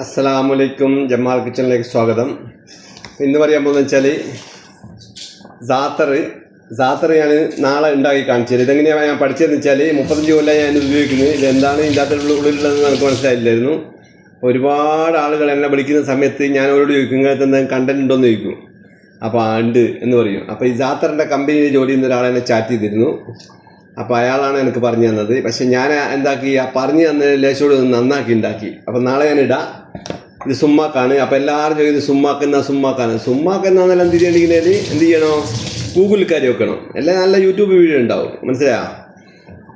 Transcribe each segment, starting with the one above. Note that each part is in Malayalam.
അസ്സലാമലൈക്കും ജമാൽ കിച്ചണിലേക്ക് സ്വാഗതം. ഇന്ന് പറയാൻ പോകുന്നത് വെച്ചാൽ സാത്തറ് സാത്തറ് ഞാൻ നാളെ ഉണ്ടാക്കി കാണിച്ചത് ഇതെങ്ങനെയാണ് ഞാൻ പഠിച്ചതെന്ന് വെച്ചാൽ മുപ്പത്തഞ്ച് കൊല്ലം ഞാൻ ഉപയോഗിക്കുന്നത് ഇതെന്താണ് ഇതിന്റെ ഉള്ളിലുള്ളതെന്ന് നമുക്ക് മനസ്സിലായില്ലായിരുന്നു. ഒരുപാട് ആളുകൾ എന്നെ വിളിക്കുന്ന സമയത്ത് ഞാൻ അവരോട് ചോദിക്കും ഇങ്ങനത്തെ എന്തെങ്കിലും കണ്ടന്റ് ഉണ്ടോയെന്ന് ചോദിക്കും. അപ്പോൾ ഉണ്ട് എന്ന് പറയും. അപ്പോൾ ഈ ജാത്തറിന്റെ കമ്പനിയിൽ ജോലി ചെയ്യുന്ന ഒരാളെന്നെ ചാറ്റ് ചെയ്തിരുന്നു. അപ്പോൾ അയാളാണ് എനിക്ക് പറഞ്ഞു തന്നത്. പക്ഷേ ഞാൻ എന്താക്കി പറഞ്ഞു തന്ന ലേശോട് നന്നാക്കി ഉണ്ടാക്കി. അപ്പോൾ നാളെ ഞാൻ ഇത് സുമ്മാക്കാണ്. അപ്പോൾ എല്ലാവരും ചോദിക്കുന്നത് സുമ്മാക്കുന്ന സുമ്മാക്കാണ്? സുമ്മാക്കെന്നാണെല്ലാം എന്ത് ചെയ്യണമെങ്കിൽ എന്ത് ചെയ്യണോ? ഗൂഗിളിൽ കയറി വെക്കണം. എല്ലാം നല്ല യൂട്യൂബ് വീഡിയോ ഉണ്ടാവും. മനസ്സിലായോ?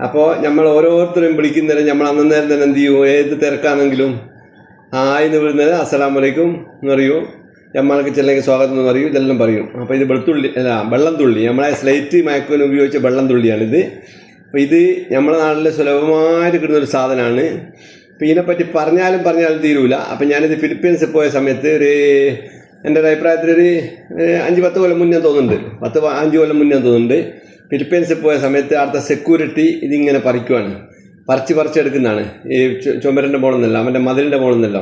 അപ്പോൾ നമ്മൾ ഓരോരുത്തരും വിളിക്കുന്നേരം നമ്മൾ അന്നേരം തന്നെ എന്ത് ചെയ്യും? ഏത് തിരക്കാണെങ്കിലും ആയിന്ന് വിടുന്നത് അസ്സലാമലൈക്കും എന്ന് പറയൂ. നമ്മൾക്ക് ചെല്ലെങ്കിൽ സ്വാഗതം എന്ന് പറയും. ഇതെല്ലാം പറയും. അപ്പോൾ ഇത് വെളുത്തുള്ളി അല്ല വെള്ളം തുള്ളി. നമ്മളെ സ്ലൈറ്റ് മയക്കുവിന് ഉപയോഗിച്ച വെള്ളം തുള്ളിയാണിത്. അപ്പോൾ ഇത് നമ്മുടെ നാട്ടിൽ സുലഭമായിട്ട് കിട്ടുന്ന ഒരു സാധനമാണ്. അപ്പോൾ ഇതിനെപ്പറ്റി പറഞ്ഞാലും പറഞ്ഞാലും തീരൂല. അപ്പം ഞാനിത് ഫിലിപ്പീൻസിൽ പോയ സമയത്ത് ഒരു എന്റെ ഒരു അഭിപ്രായത്തിൽ ഒരു അഞ്ച് പത്ത് കൊല്ലം മുന്നേ തോന്നുന്നുണ്ട്. പത്ത് അഞ്ച് കൊല്ലം മുന്നേ തോന്നുന്നുണ്ട്. ഫിലിപ്പീൻസിൽ പോയ സമയത്ത് അവിടുത്തെ സെക്യൂരിറ്റി ഇതിങ്ങനെ പറിക്കുവാണ്. പറിച്ച് പറിച്ചെടുക്കുന്നതാണ് ഈ ചുമരന്റെ മുകളിൽ അവന്റെ മതിലിന്റെ മുകളിൽ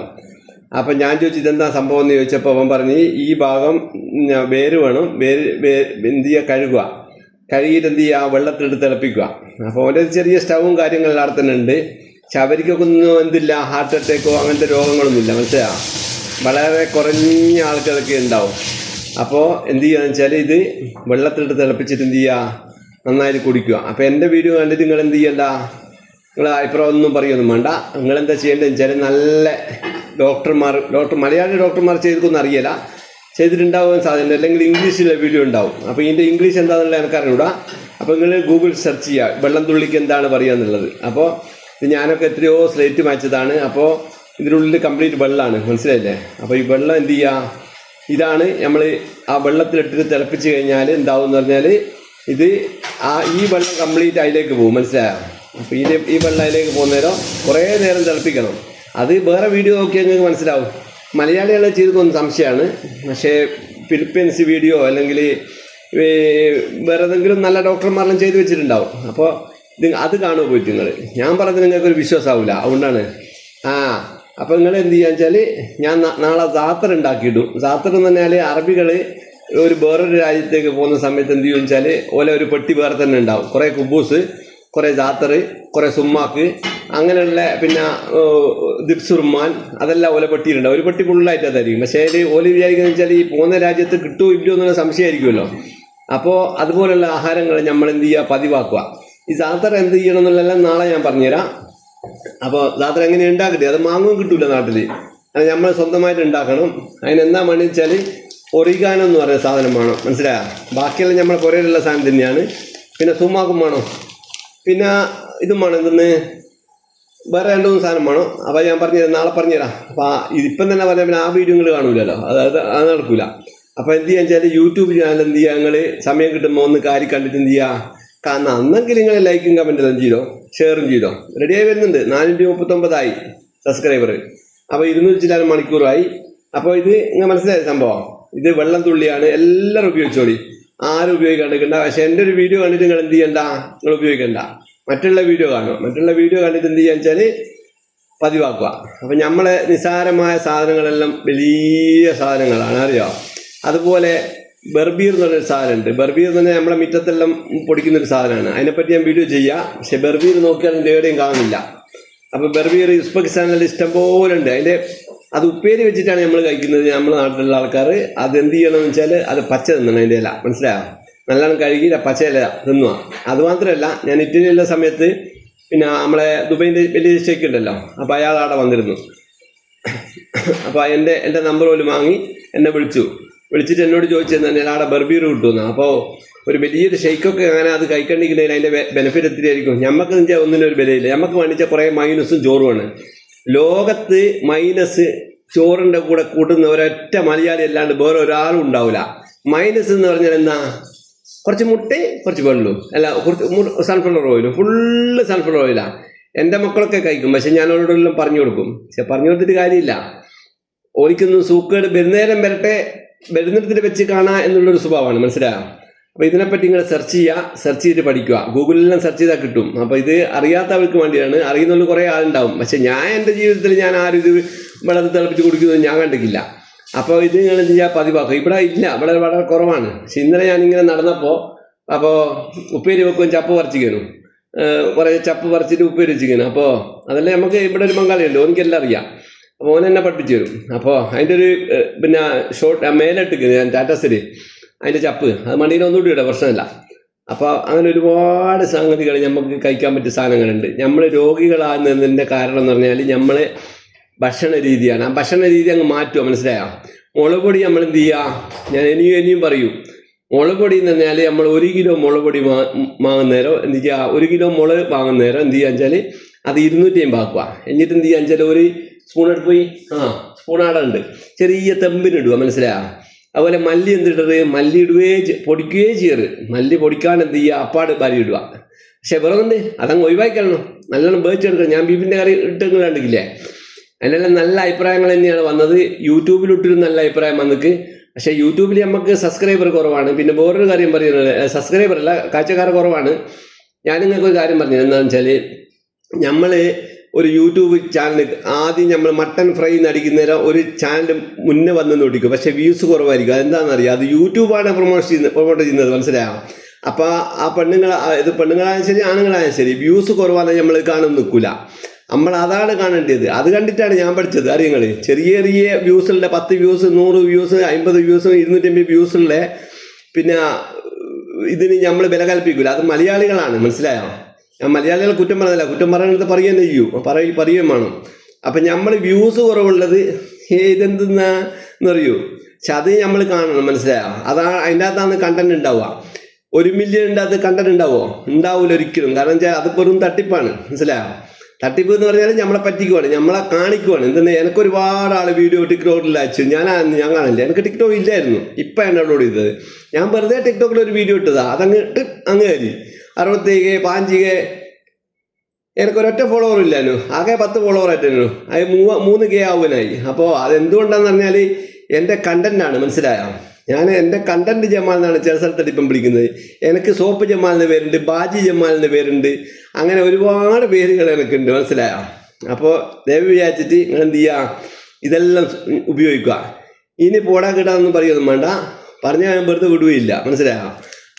അപ്പം ഞാൻ ചോദിച്ചു ഇതെന്താ സംഭവം? എന്ന് ചോദിച്ചപ്പോൾ അവൻ പറഞ്ഞ് ഈ ഭാഗം വേര് വേണം. വേര് എന്ത് ചെയ്യുക കഴുകുക. കഴുകിയിട്ട് എന്ത് ചെയ്യുക വെള്ളത്തിലിട്ട് തിളപ്പിക്കുക. അപ്പോൾ അവന്റെ ചെറിയ സ്റ്റവും കാര്യങ്ങളെല്ലാം അവിടെ തന്നെ ഉണ്ട്. ഒന്നും എന്തില്ല ഹാർട്ട് അറ്റാക്കോ അങ്ങനത്തെ രോഗങ്ങളൊന്നുമില്ല മനസ്സിലാ വളരെ കുറഞ്ഞ ആൾക്കാരൊക്കെ ഉണ്ടാവും. അപ്പോൾ എന്ത് ചെയ്യുക വെച്ചാൽ ഇത് വെള്ളത്തിലിട്ട് തിളപ്പിച്ചിട്ട് എന്ത് ചെയ്യുക നന്നായിട്ട് കുടിക്കുക. അപ്പോൾ എന്റെ വീഡിയോ കണ്ടിട്ട് നിങ്ങൾ എന്ത് ചെയ്യണ്ട? നിങ്ങൾ അഭിപ്രായം ഒന്നും പറയൊന്നും വേണ്ട. നിങ്ങൾ എന്താ ചെയ്യേണ്ടതെന്ന് വെച്ചാൽ നല്ല ഡോക്ടർമാർ ഡോക്ടർ മലയാളി ഡോക്ടർമാർ ചെയ്തൊന്നും അറിയില്ല. ചെയ്തിട്ടുണ്ടാവാൻ സാധ്യത അല്ലെങ്കിൽ ഇംഗ്ലീഷിലെ വീഡിയോ ഉണ്ടാവും. അപ്പോൾ ഇതിന്റെ ഇംഗ്ലീഷ് എന്താണെന്നുള്ള എനിക്കറിഞ്ഞൂടാ. അപ്പോൾ നിങ്ങൾ ഗൂഗിൾ സെർച്ച് ചെയ്യുക. വെള്ളം തുള്ളിക്ക് എന്താണ് പറയുക എന്നുള്ളത്. അപ്പോൾ ഇത് ഞാനൊക്കെ എത്രയോ സ്ലേറ്റ് മാച്ചതാണ് അപ്പോൾ ഇതിനുള്ളിൽ കംപ്ലീറ്റ് വെള്ളമാണ് മനസ്സിലായില്ലേ? അപ്പോൾ ഈ വെള്ളം എന്ത് ചെയ്യുക ഇതാണ് നമ്മൾ ആ വെള്ളത്തിലിട്ടിട്ട് തിളപ്പിച്ച് കഴിഞ്ഞാൽ എന്താവും എന്ന് പറഞ്ഞാൽ ഇത് ആ ഈ വെള്ളം കംപ്ലീറ്റ് അതിലേക്ക് പോകും. മനസ്സിലായോ? അപ്പോൾ ഇതിന്റെ ഈ വെള്ളം അതിലേക്ക് പോകുന്നേരം കുറേ നേരം തിളപ്പിക്കണം. അത് വേറെ വീഡിയോ നോക്കിയാൽ നിങ്ങൾക്ക് മനസ്സിലാവും. മലയാളികളെ ചെയ്തതൊന്ന് സംശയമാണ്. പക്ഷേ ഫിലിപ്പീൻസ് വീഡിയോ അല്ലെങ്കിൽ വേറെ ഏതെങ്കിലും നല്ല ഡോക്ടർമാരെല്ലാം ചെയ്ത് വെച്ചിട്ടുണ്ടാവും. അപ്പോൾ അത് കാണുമോ പോയിട്ട് നിങ്ങൾ ഞാൻ പറഞ്ഞത് നിങ്ങൾക്ക് ഒരു വിശ്വാസമാവില്ല അതുകൊണ്ടാണ്. ആ അപ്പോൾ നിങ്ങൾ എന്ത് ചെയ്യുക വെച്ചാൽ ഞാൻ നാളെ സാത്തർ ഉണ്ടാക്കിയിടും. സാത്തർ എന്ന് പറഞ്ഞാൽ അറബികൾ ഒരു വേറൊരു രാജ്യത്തേക്ക് പോകുന്ന സമയത്ത് എന്ത് ചെയ്യും വെച്ചാൽ ഓല ഒരു പെട്ടി വേറെ തന്നെ ഉണ്ടാവും. കുറേ കുബൂസ് കുറേ ജാത്തർ കുറേ സുമ്മാക്ക് അങ്ങനെയുള്ള പിന്നെ ദിപ്സുർമാൻ അതെല്ലാം ഓല പെട്ടിയിലുണ്ടാവും ഒരു പെട്ടി ഫുള്ളായിട്ട് അതായിരിക്കും. പക്ഷേ അതിൽ ഓല വിചാരിക്കുന്നത് വെച്ചാൽ ഈ പോകുന്ന രാജ്യത്ത് കിട്ടുമോ ഇല്ലയോ എന്നുള്ള സംശയമായിരിക്കുമല്ലോ. അപ്പോൾ അതുപോലുള്ള ആഹാരങ്ങൾ നമ്മൾ എന്ത് ചെയ്യുക? പതിവാക്കുക. ഈ സാത്തർ എന്ത് ചെയ്യണം എന്നുള്ളതെല്ലാം നാളെ ഞാൻ പറഞ്ഞുതരാം. അപ്പോൾ സാത്തർ എങ്ങനെ ഉണ്ടാക്കട്ടെ? അത് മാങ്ങും കിട്ടൂല നാട്ടിൽ അത് നമ്മൾ സ്വന്തമായിട്ട് ഉണ്ടാക്കണം. അതിനെന്താ വേണമെന്ന് വെച്ചാൽ ഒറിഗാനോ എന്ന് പറയുന്ന സാധനം വേണം. മനസ്സിലായോ? ബാക്കിയെല്ലാം നമ്മൾ കുറേയുള്ള സാധനം തന്നെയാണ്. പിന്നെ സുമാക്കും വേണം. പിന്നെ ഇതും വേണം. എന്തെന്ന്? വേറെ രണ്ട് മൂന്ന് സാധനം വേണം. അപ്പോൾ ഞാൻ പറഞ്ഞുതരാം. നാളെ പറഞ്ഞുതരാം. അപ്പോൾ ഇതിപ്പം തന്നെ പറഞ്ഞാൽ പിന്നെ ആ വീഡിയോ നിങ്ങൾ കാണൂലല്ലോ. അതായത് അത് നടക്കൂല. അപ്പോൾ എന്ത് ചെയ്യാന്ന് വെച്ചാൽ യൂട്യൂബ് ചാനൽ എന്ത് ചെയ്യുക നിങ്ങൾ സമയം കിട്ടുമ്പോൾ ഒന്ന് കാര്യം കണ്ടിട്ട് എന്ത് ചെയ്യുക കാരണം അന്നെങ്കിൽ നിങ്ങൾ ലൈക്കും കമന്റെല്ലാം ചെയ്തോ? ഷെയറും ചെയ്തോ? റെഡിയായി വരുന്നുണ്ട്. നാനൂറ്റി മുപ്പത്തൊമ്പതായി സബ്സ്ക്രൈബർ അപ്പോൾ ഇരുന്നൂറ്റി ചില്ലാനും മണിക്കൂറായി. അപ്പോൾ ഇത് നിങ്ങൾ മനസ്സിലായ സംഭവം. ഇത് വെള്ളം തുള്ളിയാണ്. എല്ലാവരും ഉപയോഗിച്ചോളി. ആരും ഉപയോഗിക്കാണ്ടിരിക്കണ്ട പക്ഷെ എന്റെ ഒരു വീഡിയോ കണ്ടിട്ട് നിങ്ങൾ എന്ത് ചെയ്യണ്ട? നിങ്ങൾ ഉപയോഗിക്കണ്ട. മറ്റുള്ള വീഡിയോ കാണും മറ്റുള്ള വീഡിയോ കണ്ടിട്ട് എന്ത് ചെയ്യാന്ന് വെച്ചാൽ പതിവാക്കുക. അപ്പം നമ്മളെ നിസാരമായ സാധനങ്ങളെല്ലാം വലിയ സാധനങ്ങളാണ്. അറിയോ? അതുപോലെ ബർബീർ എന്ന് പറഞ്ഞൊരു സാധനമുണ്ട്. ബർബീർ എന്ന് പറഞ്ഞാൽ നമ്മളെ മുറ്റത്തെല്ലാം പൊടിക്കുന്ന ഒരു സാധനമാണ്. അതിനെപ്പറ്റി ഞാൻ വീഡിയോ ചെയ്യാം. പക്ഷെ ബർബീർ എന്റെ എവിടെയും കാണില്ല അപ്പോൾ ബർബീർ ഉസ്ബെക്കിസ്ഥാനിൽ ഇഷ്ടം പോലെ ഉണ്ട്. അതിന്റെ അത് ഉപ്പേരി വെച്ചിട്ടാണ് നമ്മൾ കഴിക്കുന്നത് നമ്മുടെ നാട്ടിലുള്ള ആൾക്കാർ അത് എന്ത് ചെയ്യണമെന്ന് വെച്ചാൽ അത് പച്ച തിന്നണം അതിന്റെ ഇല. മനസ്സിലായോ? നല്ലോണം കഴുകി പച്ച ഇല തിന്നുക. അത് മാത്രമല്ല ഞാൻ ഇറ്റലിയിലുള്ള സമയത്ത് പിന്നെ നമ്മളെ ദുബൈന്റെ വലിയ ഷേക്ക് ഉണ്ടല്ലോ. അപ്പോൾ അയാൾ അവിടെ വന്നിരുന്നു. അപ്പോൾ എന്റെ എന്റെ നമ്പർ പോലും വാങ്ങി എന്നെ വിളിച്ചു. വിളിച്ചിട്ട് എന്നോട് ചോദിച്ചത് തന്നെ ആടെ ബർബീർ കിട്ടുമെന്ന് അപ്പോൾ ഒരു വലിയൊരു ഷെയ്ക്കൊക്കെ അങ്ങനെ അത് കഴിക്കണ്ടെങ്കിൽ അതിന്റെ ബെനിഫിറ്റ് എത്തിയായിരിക്കും നമുക്ക് നിന്റെ ഒന്നിനും ഒരു വിലയില്ല നമുക്ക് വേണ്ടിച്ച കുറേ മൈനസും ചോറുമാണ്. ലോകത്ത് മൈനസ് ചോറിന്റെ കൂടെ കൂട്ടുന്ന ഒരൊറ്റ മലയാളി അല്ലാണ്ട് വേറെ ഒരാളും ഉണ്ടാവില്ല മൈനസ് എന്ന് പറഞ്ഞാൽ എന്താ? കുറച്ച് മുട്ടയും കുറച്ച് വെള്ളവും അല്ല കുറച്ച് സൺഫ്ലവർ ഓയിലും ഫുള്ള് സൺഫ്ലവർ ഓയിലാണ് എന്റെ മക്കളൊക്കെ കഴിക്കും. പക്ഷെ ഞാൻ അവരോടെല്ലാം പറഞ്ഞു കൊടുക്കും. പക്ഷെ പറഞ്ഞു കൊടുത്തിട്ട് കാര്യമില്ല. ഓലിക്കൊന്നും സൂക്കേട് വരുന്നേരം വരട്ടെ വരുന്നിടത്തിൽ വെച്ച് കാണാം എന്നുള്ളൊരു സ്വഭാവമാണ് മനസ്സിലായോ അപ്പോൾ ഇതിനെപ്പറ്റി നിങ്ങൾ സെർച്ച് ചെയ്യുക സെർച്ച് ചെയ്തിട്ട് പഠിക്കുക ഗൂഗിളിലെല്ലാം സെർച്ച് ചെയ്താൽ കിട്ടും. അപ്പോൾ ഇത് അറിയാത്തവർക്ക് വേണ്ടിയാണ്. അറിയുന്നവർക്ക് കുറേ ആളുണ്ടാവും. പക്ഷേ ഞാൻ എന്റെ ജീവിതത്തിൽ ഞാൻ ആരും ഇത് വെള്ളത്തിൽ തിളപ്പിച്ച് കുടിക്കുന്നത് ഞാൻ കണ്ടിട്ടില്ല. അപ്പോൾ ഇത് നിങ്ങൾ എന്ത് ചെയ്യാൻ പതിവാക്കും. ഇവിടെ ഇല്ല. ഇവിടെ വളരെ കുറവാണ്. പക്ഷെ ഇന്നലെ ഞാനിങ്ങനെ നടന്നപ്പോൾ അപ്പോൾ ഉപ്പേരി വെക്കും ചപ്പ് പറിച്ചിരിക്കുന്നു കുറേ ചപ്പ് പറിച്ചിട്ട് ഉപ്പേരി വെച്ചിരിക്കുന്നു. അപ്പോൾ അതല്ലേ നമുക്ക് ഇവിടെ ഒരു പങ്കാളിയുണ്ട്. എനിക്കെല്ലാം അറിയാം. ഓൻ എന്നെ പഠിപ്പിച്ചു തരും. അപ്പോൾ അതിന്റെ ഒരു പിന്നെ ഷോർട്ട് മേലിട്ട് ഞാൻ ടാറ്റാസിൽ അതിന്റെ ചപ്പ്. അത് മണിയിൽ ഒന്നുകൂടി ഇടാം പ്രശ്നമില്ല. അപ്പോൾ അങ്ങനെ ഒരുപാട് സംഗതികൾ നമുക്ക് കഴിക്കാൻ പറ്റിയ സാധനങ്ങളുണ്ട്. നമ്മൾ രോഗികളാകുന്നതിന്റെ കാരണം എന്ന് പറഞ്ഞാൽ നമ്മൾ ഭക്ഷണ രീതിയാണ്. ആ ഭക്ഷണ രീതി അങ്ങ് മാറ്റുക മനസ്സിലായോ? മുളക് പൊടി നമ്മൾ എന്ത് ചെയ്യുക ഞാൻ ഇനിയും ഇനിയും പറയൂ. മുളക് പൊടി എന്ന് പറഞ്ഞാൽ നമ്മൾ ഒരു കിലോ മുളക് പൊടി വാ വാങ്ങുന്നേരം എന്ത് ചെയ്യുക ഒരു കിലോ മുളക് വാങ്ങുന്നേരം എന്ത് ചെയ്യുക വെച്ചാൽ അത് ഇരുന്നൂറ്റി അമ്പാക്കുക എന്നിട്ട് എന്ത് ചെയ്യുക വെച്ചാൽ ഒരു സ്പൂൺ എടുത്ത് പോയി. ആ. സ്പൂൺ ഉണ്ട്. ചെറിയ തെമ്പിനിടുക മനസ്സിലായോ? അതുപോലെ മല്ലി എന്തിട്ടത്? മല്ലി ഇടുകയേ പൊടിക്കുകയേ ചെയ്യരുത്. മല്ലി പൊടിക്കാൻ എന്ത് ചെയ്യുക? അപ്പാട് ഭാര്യ ഇടുക പക്ഷെ വെറുതെ അതങ്ങ് ഒഴിവാക്കണം നല്ലോണം വേച്ചെടുക്കണം ഞാൻ ബീഫിന്റെ കറി ഇട്ടെങ്കിൽ കണ്ടിട്ടില്ലേ? അതിനെല്ലാം നല്ല അഭിപ്രായങ്ങൾ തന്നെയാണ് വന്നത്. യൂട്യൂബിൽ ഇട്ടൊരു നല്ല അഭിപ്രായം വന്നിക്ക്. പക്ഷേ യൂട്യൂബിൽ നമുക്ക് സബ്സ്ക്രൈബർ കുറവാണ്. പിന്നെ വേറൊരു കാര്യം പറയുന്നത് സബ്സ്ക്രൈബർ അല്ല കാഴ്ചക്കാർ കുറവാണ്. ഞാൻ നിങ്ങൾക്ക് ഒരു കാര്യം പറഞ്ഞു എന്താണെന്ന് വെച്ചാൽ നമ്മൾ ഒരു യൂട്യൂബ് ചാനൽ ആദ്യം നമ്മൾ മട്ടൺ ഫ്രൈ നടിക്കുന്നേരം ഒരു ചാനൽ മുന്നേ വന്ന് നോട്ടിക്കും പക്ഷെ വ്യൂസ് കുറവായിരിക്കും. അതെന്താണെന്നറിയാം? അത് യൂട്യൂബാണ് പ്രൊമോട്ട് ചെയ്യുന്നത് പ്രൊമോട്ട് ചെയ്യുന്നത്. മനസ്സിലായോ? അപ്പോൾ ആ പെണ്ണുങ്ങൾ ഇത് പെണ്ണുങ്ങളായാലും ശരി ആണുങ്ങളായാലും ശരി വ്യൂസ് കുറവാണെന്ന് നമ്മൾ കാണും നിൽക്കില്ല നമ്മൾ അതാണ് കാണേണ്ടത്. അത് കണ്ടിട്ടാണ് ഞാൻ പഠിച്ചത്. അറിയങ്ങൾ ചെറിയ ചെറിയ വ്യൂസുള്ള പത്ത് വ്യൂസ് നൂറ് വ്യൂസ് അമ്പത് വ്യൂസ് ഇരുന്നൂറ്റമ്പത് വ്യൂസുള്ള പിന്നെ ഇതിന് നമ്മൾ വില കൽപ്പിക്കില്ല അത് മലയാളികളാണ്. മനസ്സിലായോ? മലയാളികളെ കുറ്റം പറഞ്ഞില്ല കുറ്റം പറയുന്നത് പറയുകയും ചെയ്യൂ. പറയ പറയുകയും വേണം. അപ്പം നമ്മൾ വ്യൂസ് കുറവുള്ളത് ഇതെന്തെന്നാ എന്നറിയൂ? പക്ഷെ അത് നമ്മൾ കാണണം മനസ്സിലായോ? അതാണ് അതിന്റെ അകത്താണ് കണ്ടന്റ് ഉണ്ടാവുക. ഒരു മില്യൺ അത് കണ്ടന്റ് ഉണ്ടാവോ ഉണ്ടാവില്ല ഒരിക്കലും. കാരണം വെച്ചാൽ അത് വെറും തട്ടിപ്പാണ്. മനസ്സിലായോ? തട്ടിപ്പ് എന്ന് പറഞ്ഞാൽ നമ്മളെ പറ്റിക്കുവാണ്. നമ്മളെ കാണിക്കുവാണ്. എന്തെന്ന് എനിക്ക് ഒരുപാട് ആൾ വീഡിയോ ടിക്ടോക്കിൽ അയച്ചു. ഞാൻ ഞാൻ കാണില്ല. എനിക്ക് ടിക്ടോക്ക് ഇല്ലായിരുന്നു. ഇപ്പം എന്റെ ഡൗൺലോഡ് ചെയ്തത്. ഞാൻ വെറുതെ ടിക്ടോക്കിൽ ഒരു വീഡിയോ ഇട്ടതാണ് അതങ്ങ് അങ്ങ് കയറി. അറുപത്തേക്ക് പാഞ്ചിക്ക് എനിക്ക് ഒരൊറ്റ ഫോളോവർ ഇല്ലല്ലോ ആകെ പത്ത് ഫോളോവർ ആയിട്ടുള്ളൂ അത് മൂവ മൂന്ന് കെ ആവാനായി അപ്പോൾ അതെന്തുകൊണ്ടാന്ന് പറഞ്ഞാൽ എന്റെ കണ്ടന്റാണ് മനസ്സിലായോ? ഞാൻ എന്റെ കണ്ടന്റ് ജമാൽ എന്നാണ് ചില സ്ഥലത്ത് ഇപ്പം വിളിക്കുന്നത്. എനിക്ക് സോപ്പ് ജമാൽ പേരുണ്ട് ബാജി ജമാൽ പേരുണ്ട്. അങ്ങനെ ഒരുപാട് പേരുകൾ എനിക്കുണ്ട് മനസ്സിലായോ? അപ്പോൾ ദയവ് വിചാരിച്ചിട്ട് നിങ്ങൾ എന്ത് ചെയ്യുക ഇതെല്ലാം ഉപയോഗിക്കുക. ഇനി പോടാ കിട്ടാന്നൊന്നും പറയുകയൊന്നും വേണ്ട. പറഞ്ഞാൽ ഞാൻ വെറുതെ വിടുകയില്ല മനസ്സിലായോ?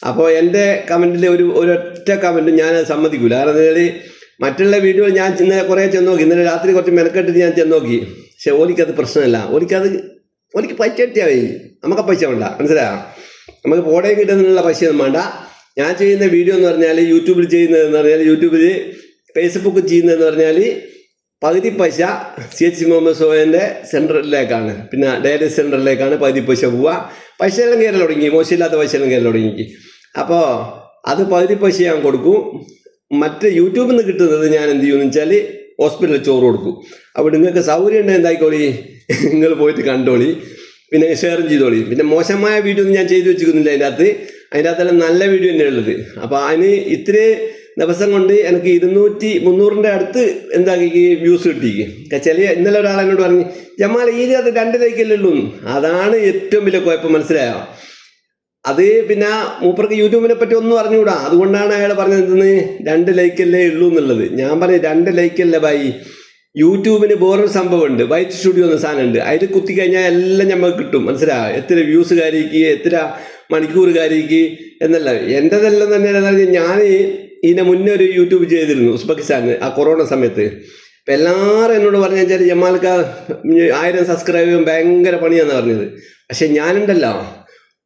അപ്പോൾ എന്റെ കമന്റിൽ ഒരു ഒരൊറ്റ കമന്റ് ഞാൻ സമ്മതിക്കില്ല കാരണം എന്താ മറ്റുള്ള വീഡിയോ ഞാൻ ഇന്നലെ കുറേ ചെന്ന് നോക്കി ഇന്നലെ രാത്രി കുറച്ച് മെനക്കെട്ടിട്ട് ഞാൻ ചെന്ന് നോക്കി പക്ഷെ ഓലിക്കത് പ്രശ്നമല്ല. ഓലിക്കത് ഓലിക്ക് പൈസ കിട്ടിയാൽ നമുക്ക് പൈസ വേണ്ട. മനസ്സിലായോ? നമുക്ക് പോടയും കിട്ടുന്നതിനുള്ള പൈസയൊന്നും വേണ്ട. ഞാൻ ചെയ്യുന്ന വീഡിയോ എന്ന് പറഞ്ഞാൽ യൂട്യൂബിൽ ചെയ്യുന്നതെന്ന് പറഞ്ഞാൽ യൂട്യൂബിൽ ഫേസ്ബുക്ക് ചെയ്യുന്നതെന്ന് പറഞ്ഞാൽ പകുതി പൈസ സി എച്ച് മുഹമ്മദ് സോയന്റെ സെന്ററിലേക്കാണ്. പിന്നെ ഡയലിസ് സെന്ററിലേക്കാണ് പകുതി പൈസ പോവുക. പൈസ എല്ലാം കയറി തുടങ്ങി. മോശമില്ലാത്ത പൈസ എല്ലാം കയറി തുടങ്ങി. അപ്പോൾ അത് പകുതി പൈസ ഞാൻ കൊടുക്കും. മറ്റ് യൂട്യൂബിൽ നിന്ന് കിട്ടുന്നത് ഞാൻ എന്ത് ചെയ്യുമെന്ന് വെച്ചാൽ ഹോസ്പിറ്റലിൽ ചോറ് കൊടുക്കും. അപ്പോൾ നിങ്ങൾക്ക് സൗകര്യം ഉണ്ടെങ്കിൽ എന്തായിക്കോളി? നിങ്ങൾ പോയിട്ട് കണ്ടോളി. പിന്നെ ഷെയറും ചെയ്തോളി. പിന്നെ മോശമായ വീഡിയോ ഒന്നും ഞാൻ ചെയ്തു വെച്ചിരിക്കുന്നില്ല അതിന്റെ അകത്ത് അതിന്റെ അകത്തെല്ലാം നല്ല വീഡിയോ തന്നെ ഉള്ളത്. അപ്പോൾ അതിന് ഇത്ര ദിവസം കൊണ്ട് എനിക്ക് ഇരുന്നൂറ്റി മുന്നൂറിന്റെ അടുത്ത് എന്താക്കി വ്യൂസ് കിട്ടി ചില ഇന്നലെ ഒരാൾ എന്നോട് പറഞ്ഞു ജമാൽ ഈ അത് രണ്ട് ലൈക്കല്ലേ ഉള്ളൂ. അതാണ് ഏറ്റവും വലിയ കുഴപ്പം മനസ്സിലായോ? അത് പിന്നെ മൂപ്പർക്ക് യൂട്യൂബിനെ പറ്റി ഒന്നും അറിഞ്ഞുകൂടാ അതുകൊണ്ടാണ് അയാൾ പറഞ്ഞത് എന്തെന്ന്? രണ്ട് ലൈക്കല്ലേ ഉള്ളൂ എന്നുള്ളത്. ഞാൻ പറഞ്ഞു രണ്ട് ലൈക്കല്ലേ ബൈ? യൂട്യൂബിന് വേറൊരു സംഭവമുണ്ട്. വൈറ്റ് സ്റ്റുഡിയോ എന്ന സാധനമുണ്ട്. അതിൽ കുത്തി കഴിഞ്ഞാൽ എല്ലാം നമുക്ക് കിട്ടും. മനസ്സിലായോ? എത്ര വ്യൂസ് കാര്യക്ക് എത്ര മണിക്കൂർ കാര്യക്ക് എന്നല്ല. എന്റെതെല്ലാം തന്നെ ഞാൻ ഇതിനെ മുന്നേ ഒരു യൂട്യൂബ് ചെയ്തിരുന്നു ഉസ്ബെക്കിസ്ഥാനിൽ ആ കൊറോണ സമയത്ത്. അപ്പം എല്ലാവരും എന്നോട് പറഞ്ഞു വെച്ചാൽ ജമാൽക്ക ആയിരം സബ്സ്ക്രൈബ് ഭയങ്കര പണിയാണെന്ന് പറഞ്ഞത്. പക്ഷെ ഞാനുണ്ടല്ലോ.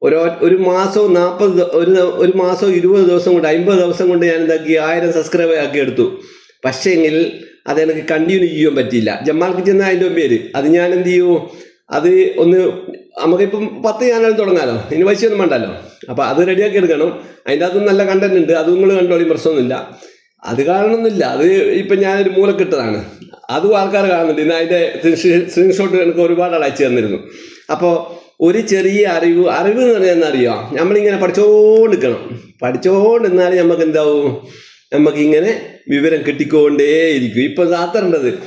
ഒരു ഒരു മാസവും നാൽപ്പത് ഒരു ഒരു മാസവും ഇരുപത് ദിവസം കൊണ്ട് അമ്പത് ദിവസം കൊണ്ട് ഞാൻ എന്താക്കി ആയിരം സബ്സ്ക്രൈബ് ആക്കി എടുത്തു. പക്ഷേ എങ്കിൽ അതെനിക്ക് കണ്ടിന്യൂ ചെയ്യാൻ പറ്റിയില്ല. ജമാൽക്ക് ചെന്ന അതിന്റെ പേര്? അത് ഞാൻ എന്ത് ചെയ്യൂ? അത് ഒന്ന് നമുക്കിപ്പം പത്ത് ചാനൽ തുടങ്ങാലോ. ഇനി പൈസയൊന്നും വേണ്ടല്ലോ. അപ്പോൾ അത് റെഡിയാക്കി എടുക്കണം. അതിന്റെ അകത്തും നല്ല കണ്ടന്റ് ഉണ്ട്. അതും നിങ്ങൾ കണ്ടോളി പ്രശ്നമൊന്നുമില്ല. അത് കാണണമെന്നില്ല അത് ഇപ്പം ഞാനൊരു മൂലക്കിട്ടതാണ്. അതും ആൾക്കാർ കാണുന്നുണ്ട്. ഇന്ന് അതിന്റെ സ്ക്രീൻഷോട്ട് എനിക്ക് ഒരുപാട് ആൾ അയച്ചു തന്നിരുന്നു. അപ്പോൾ ഒരു ചെറിയ അറിവ് അറിവ് എന്ന് പറഞ്ഞാൽ എന്നറിയാം നമ്മളിങ്ങനെ പഠിച്ചോണ്ടിരിക്കണം. പഠിച്ചുകൊണ്ട് നിന്നാൽ നമുക്ക് എന്താവും നമുക്കിങ്ങനെ വിവരം കിട്ടിക്കൊണ്ടേയിരിക്കും. ഇപ്പം സാത്തറേണ്ടത്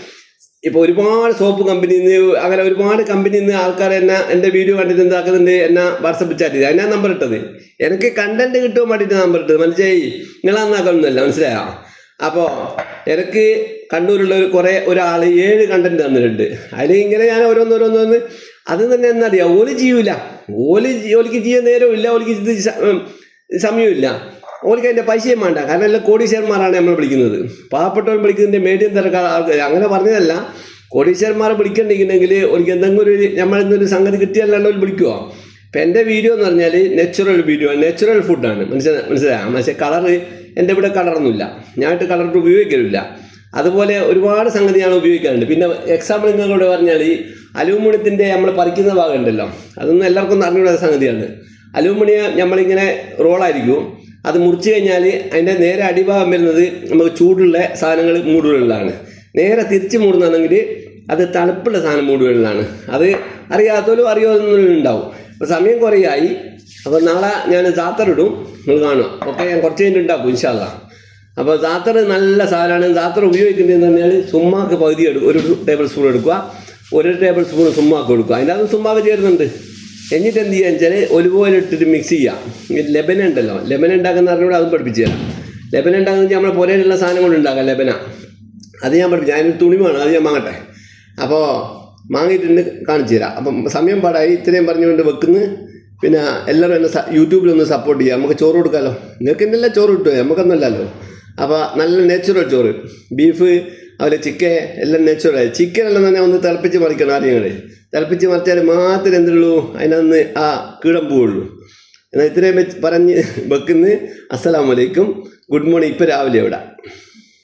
ഇപ്പോൾ ഒരുപാട് സോപ്പ് കമ്പനിയിൽ നിന്ന് അങ്ങനെ ഒരുപാട് കമ്പനിയിൽ നിന്ന് ആൾക്കാർ എന്നെ എന്റെ വീഡിയോ കണ്ടിട്ട് എന്താക്കുന്നുണ്ട്? എന്നെ വാട്സപ്പ് ചാറ്റ് ചെയ്ത്. അതിനാ നമ്പർ ഇട്ടത്. എനിക്ക് കണ്ടന്റ് കിട്ടുവാൻ വേണ്ടിയിട്ട് നമ്പർ ഇട്ടത്. മനസ്സിലായി നിങ്ങളന്നാക്കണമെന്നല്ല മനസ്സിലായോ? അപ്പോൾ എനിക്ക് കണ്ണൂരുള്ള ഒരു കുറേ ഒരാൾ ഏഴ് കണ്ടന്റ് തന്നിട്ടുണ്ട്. അതിൽ ഇങ്ങനെ ഞാൻ ഓരോന്നോരോന്നോന്ന് അത് തന്നെ എന്നറിയാം ഓൽ ചെയ്യൂല ഓൽ ഓലിക്ക് ചെയ്യാൻ നേരമില്ല ഓലിക്ക് ഇത് സമയമില്ല ഓലിക്ക് അതിന്റെ പൈസയും വേണ്ട. കാരണം എല്ലാം കോടീശ്വരന്മാരാണ് നമ്മൾ വിളിക്കുന്നത്. പാവപ്പെട്ടവൻ വിളിക്കുന്നതിന്റെ മീഡിയം തിരക്കാർ അങ്ങനെ പറഞ്ഞതല്ല. കോടീശ്വരന്മാരെ വിളിക്കണ്ടെങ്കിൽ ഓലിക്ക് എന്തെങ്കിലും ഒരു നമ്മളെന്തൊരു സംഗതി കിട്ടിയല്ലോ വിളിക്കുമോ ഇപ്പം എന്റെ വീഡിയോ എന്ന് പറഞ്ഞാൽ നാച്ചുറൽ വീഡിയോ നാച്ചുറൽ ഫുഡാണ് മനസ്സിലാ മനസ്സിലായോ പക്ഷേ കളറ് എന്റെ ഇവിടെ കളറൊന്നുമില്ല ഞാനായിട്ട് കളറിട്ട് ഉപയോഗിക്കലില്ല അതുപോലെ ഒരുപാട് സംഗതിയാണ് ഉപയോഗിക്കാറുണ്ട്. പിന്നെ എക്സാമ്പിൾ നിങ്ങളോട് പറഞ്ഞാൽ അലൂമിനിയത്തിന്റെ നമ്മൾ പറിക്കുന്ന ഭാഗം ഉണ്ടല്ലോ അതൊന്നും എല്ലാവർക്കും അറിഞ്ഞുകൂടാത്ത സംഗതിയാണ്. അലൂമിനിയം നമ്മളിങ്ങനെ റോളായിരിക്കും. അത് മുറിച്ച് കഴിഞ്ഞാൽ അതിന്റെ നേരെ അടിഭാഗം വരുന്നത് നമുക്ക് ചൂടുള്ള സാധനങ്ങൾ മൂടുകളിലാണ്. നേരെ തിരിച്ച് മൂടുന്നതാണെങ്കിൽ അത് തണുപ്പുള്ള സാധനം മൂടുകളിലാണ്. അത് അറിയാത്തവരും അറിയാവുന്നവരും ഉണ്ടാവും. അപ്പോൾ സമയം കുറേയായി. അപ്പോൾ നാളെ ഞാൻ ജാത്തറിടും നിങ്ങൾ കാണും ഓക്കെ ഞാൻ കുറച്ച് കഴിഞ്ഞിട്ട് ഉണ്ടാക്കും ഇൻഷാല്ല അപ്പോൾ സാത്തർ നല്ല സാധനമാണ്. ജാത്തർ ഉപയോഗിക്കേണ്ടതെന്ന് പറഞ്ഞാൽ സുമ്മാക്ക് പകുതി എടുക്കും ഒരു ടേബിൾ സ്പൂൺ എടുക്കുക. ഒരു ടേബിൾ സ്പൂൺ സുമ്മാക്ക് കൊടുക്കുക. അതിന്റെ അത് സുമ്മാക്ക് ചേരുന്നുണ്ട്. എന്നിട്ട് എന്ത് ചെയ്യുക വെച്ചാൽ ഒരുപോലെ ഇട്ടിട്ട് മിക്സ് ചെയ്യാം. ലെബന ഉണ്ടല്ലോ. ലെബന ഉണ്ടാക്കുന്ന അറിഞ്ഞൂടെ അതും പഠിപ്പിച്ചു തരാം. ലെബന ഉണ്ടാക്കുന്നത് നമ്മൾ പുരയിലുള്ള സാധനം കൊണ്ട് ഉണ്ടാക്കാം ലെബന. അത് ഞാൻ പഠിപ്പിച്ചു അതിന് തുണി വേണം. അത് ഞാൻ വാങ്ങട്ടെ. അപ്പോൾ വാങ്ങിയിട്ടുണ്ട് കാണിച്ചു തരാം. അപ്പം സമയം പാടായി. ഇത്രയും പറഞ്ഞുകൊണ്ട് വെക്കുന്നു. പിന്നെ എല്ലാവരും എന്നെ യൂട്യൂബിലൊന്ന് സപ്പോർട്ട് ചെയ്യുക നമുക്ക് ചോറ് കൊടുക്കാമല്ലോ നിങ്ങൾക്ക് എന്നല്ല ചോറ് കിട്ടുമോ നമുക്കൊന്നല്ലല്ലോ. അപ്പോൾ നല്ല നാച്ചുറൽ ചോറ്. ബീഫ് അതുപോലെ ചിക്കൻ എല്ലാം നാച്ചുറൽ ചിക്കൻ എല്ലാം തന്നെ ഒന്ന് തിളപ്പിച്ച് മറിക്കണം ആദ്യങ്ങൾ തിളപ്പിച്ച് മറിച്ചാൽ മാത്രമേ എന്തുള്ളൂ? അതിനകത്ത് ആ കീടം പോവുള്ളൂ. എന്നാൽ ഇത്രയും വെച്ച് പറഞ്ഞ് വെക്കുന്നു. അസ്സലാമലൈക്കും ഗുഡ് മോർണിംഗ്. ഇപ്പോൾ രാവിലെ ഇവിടെ.